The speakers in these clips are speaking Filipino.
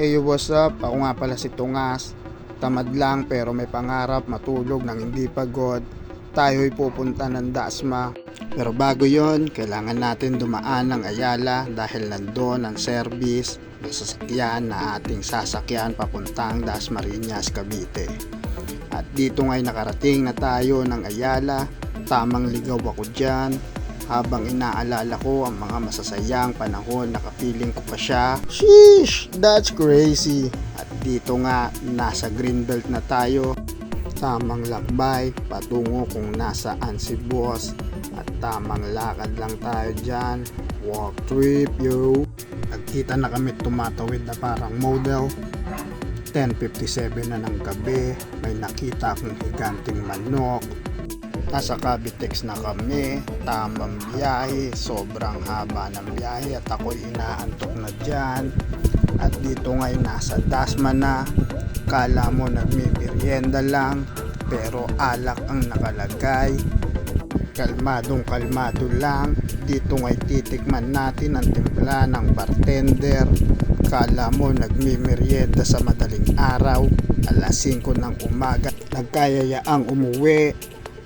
Hey, what's up? Ako nga pala si Tungas. Tamad lang pero may pangarap matulog ng hindi pagod. Tayo'y pupunta ng Dasma. Pero bago yon, kailangan natin dumaan ng Ayala dahil nandoon ang service ng sasakyan na ating sasakyan papuntang Dasmariñas, Cavite. At dito nga'y nakarating na tayo ng Ayala. Tamang ligaw ako dyan habang inaalala ko ang mga masasayang panahon nakapiling ko pa siya. Sheesh! That's crazy! At dito nga, nasa Greenbelt na tayo. Tamang lakbay, patungo kung nasaan si boss. At tamang lakad lang tayo dyan. Walk trip, yo! Nagkita na kami tumatawid na parang model. 10.57 na ng gabi, may nakita akong higanting manok, Nasa Cavitex na kami, tamang biyahe, sobrang haba ng biyahe at ako'y inaantok na dyan. At dito nga'y nasa Dasma na, kala mo nagmimerienda lang, pero alak ang nakalagay. Kalmadong kalmado lang, dito nga'y titikman natin ang timpla ng bartender. Kala mo nagmimerienda sa madaling araw, alas 5 ng umaga, nagkayayaang umuwi,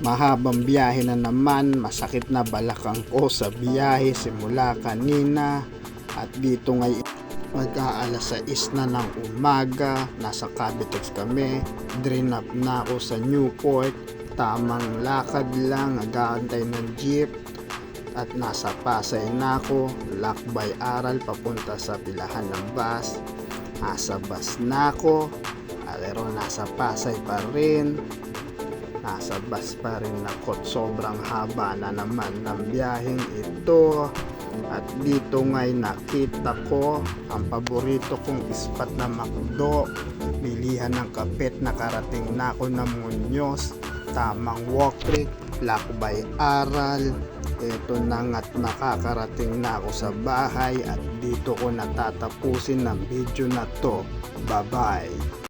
Mahabang biyahe na naman, masakit na balakang ko sa biyahe simula kanina. At dito ngay mag-aalas 6 na ng umaga, nasa Cavitex kami, drain up na ako sa Newport, tamang lakad lang, nag-aantay ng jeep. At nasa Pasay na ako, lakbay aral papunta sa pilahan ng bus, nasa bus na ako, pero nasa Pasay pa rin, nasa bus pa rin ako. Sobrang haba na naman ng biyaheng ito. At dito nga'y nakita ko ang paborito kong ispat na makdo bilihan ng kapit nakarating na ako ng Munyos tamang walk trick lakbay aral. Ito na nga't nakakarating na ako sa bahay at dito ko natatapusin ng video na to. Bye bye